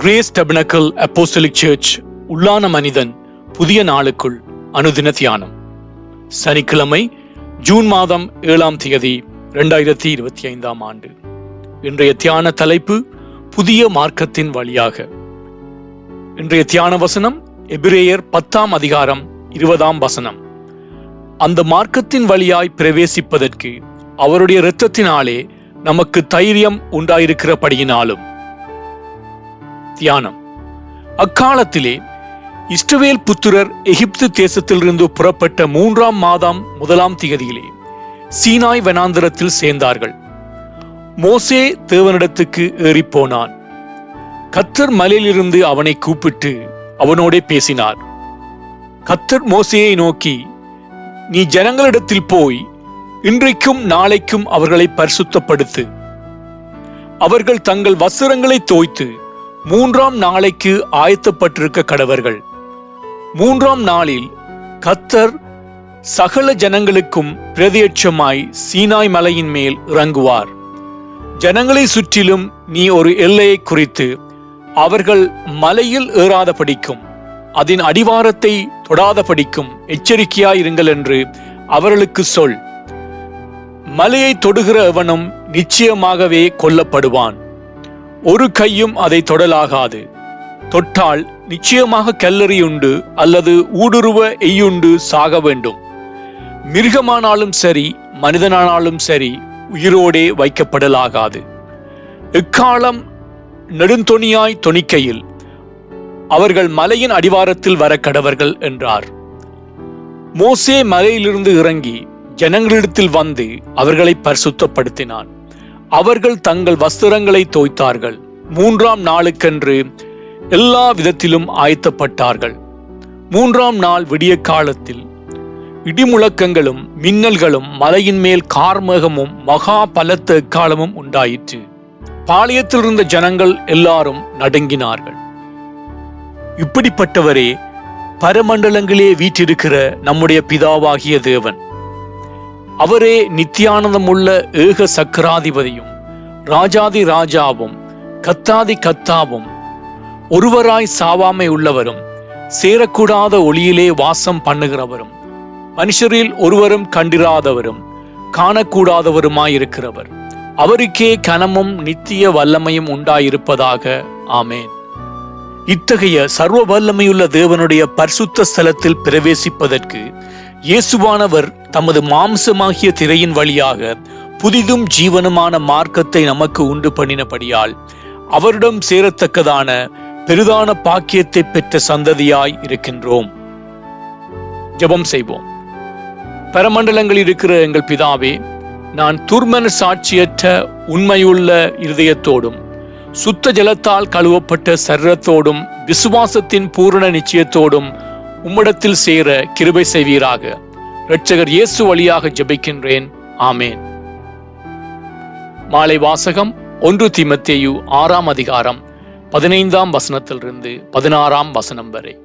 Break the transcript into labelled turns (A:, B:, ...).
A: Grace டெபனக்கல் apostolic search உள்ளான மனிதன் புதிய நாளுக்குள் அனுதின தியானம் சனிக்கிழமை ஜூன் மாதம் ஏழாம் தேதி இரண்டாயிரத்தி இருபத்தி ஐந்தாம் ஆண்டு. இன்றைய தியான தலைப்பு புதிய மார்க்கத்தின் வழியாக. இன்றைய தியான வசனம் எபிரேயர் பத்தாம் அதிகாரம் இருபதாம் வசனம். அந்த மார்க்கத்தின் வழியாய் பிரவேசிப்பதற்கு அவருடைய இரத்தத்தினாலே நமக்கு தைரியம் உண்டாயிருக்கிறபடியினாலும் தியானம். அக்காலத்திலே இஸ்ரவேல் புத்திரர் எகிப்து தேசத்திலிருந்து புறப்பட்ட மூன்றாம் மாதம் முதலாம் திகதியிலே சீனாய் வனாந்திரத்தில் சேர்ந்தார்கள். மோசே தேவனிடத்துக்கு ஏறிப்போனான். கத்தர் மலையிலிருந்து அவனை கூப்பிட்டு அவனோடே பேசினார். கத்தர் மோசையை நோக்கி நீ ஜனங்களிடத்தில் போய் இன்றைக்கும் நாளைக்கும் அவர்களை பரிசுத்தப்படுத்து. அவர்கள் தங்கள் வஸ்திரங்களை தோய்த்து மூன்றாம் நாளைக்கு ஆயத்தப்பட்டிருக்க கடவர்கள். மூன்றாம் நாளில் கத்தர் சகல ஜனங்களுக்கும் பிரதியட்சமாய் சீனாய் மலையின் மேல் இறங்குவார். ஜனங்களை சுற்றிலும் நீ ஒரு எல்லையை குறித்து அவர்கள் மலையில் ஏறாத படிக்கும் அதன் அடிவாரத்தை தொடாத படிக்கும் எச்சரிக்கையாயிருங்கள் என்று அவர்களுக்கு சொல். மலையை தொடுகிற எவனும் நிச்சயமாகவே கொல்லப்படுவான். ஒரு கையும் அதை தொடலாகாது. தொட்டால் நிச்சயமாக கல்லறியுண்டு அல்லது ஊடுருவ எய்யுண்டு சாக வேண்டும். மிருகமானாலும் சரி மனிதனானாலும் சரி உயிரோடே வைக்கப்படலாகாது. எக்காலம் நெடுந்தொனியாய் தொனிக்கையில் அவர்கள் மலையின் அடிவாரத்தில் வர கடவர்கள் என்றார். மோசே மலையிலிருந்து இறங்கி ஜனங்களிடத்தில் வந்து அவர்களை பரிசுத்தப்படுத்தினான். அவர்கள் தங்கள் வஸ்திரங்களை தோய்த்தார்கள். மூன்றாம் நாளுக்கென்று எல்லா விதத்திலும் ஆயத்தப்பட்டார்கள். மூன்றாம் நாள் விடிய காலத்தில் இடிமுழக்கங்களும் மின்னல்களும் மலையின் மேல் கார்மேகமும் மகா பலத்த எக்காலமும் உண்டாயிற்று. பாளையத்தில் இருந்த ஜனங்கள் எல்லாரும் நடுங்கினார்கள். இப்படிப்பட்டவரே பரமண்டலங்களே வீற்றிருக்கிற நம்முடைய பிதாவாகிய தேவன். அவரே நித்தியானந்தமுள்ள ஏக சக்கராதிபதியும் ராஜாதி ராஜாவும் கத்தாதி கத்தாவும் ஒருவராய் சாவாமை உள்ளவரும் சேரக்கூடாத ஒளியிலே வாசம் பண்ணுகிறவரும் மனுஷரில் ஒருவரும் கண்டிராதவரும் காணக்கூடாதவருமாயிருக்கிறவர். அவருக்கே கனமும் நித்திய வல்லமையும் உண்டாயிருப்பதாக ஆமேன். இத்தகைய சர்வ வல்லமையுள்ள தேவனுடைய பரிசுத்த ஸ்தலத்தில் பிரவேசிப்பதற்கு இயேசுவானவர் தமது மாம்சமாகிய திரையின் வழியாக புதிதும் ஜீவனுமான மார்க்கத்தை நமக்கு உண்டு பண்ணினபடியால் அவரிடம் சேரத்தக்கதான பெரிதான பாக்கியத்தை பெற்ற சந்ததியாய் இருக்கின்றோம். ஜெபம் செய்வோம். பரமண்டலங்களில் இருக்கிற எங்கள் பிதாவே நான் துர்மன சாட்சியற்ற உண்மையுள்ள இருதயத்தோடும் சுத்த ஜலத்தால் கழுவப்பட்ட சரீரத்தோடும் விசுவாசத்தின் பூரண நிச்சயத்தோடும் உம்மிடத்தில் சேர கிருபை செய்வீராக. இரட்சகர் இயேசு வழியாக ஜெபிக்கின்றேன். ஆமேன். மாலை வாசகம் ஒன்று திமத்தேயு ஆறாம் அதிகாரம் பதினைந்தாம் வசனத்திலிருந்து பதினாறாம் வசனம் வரை.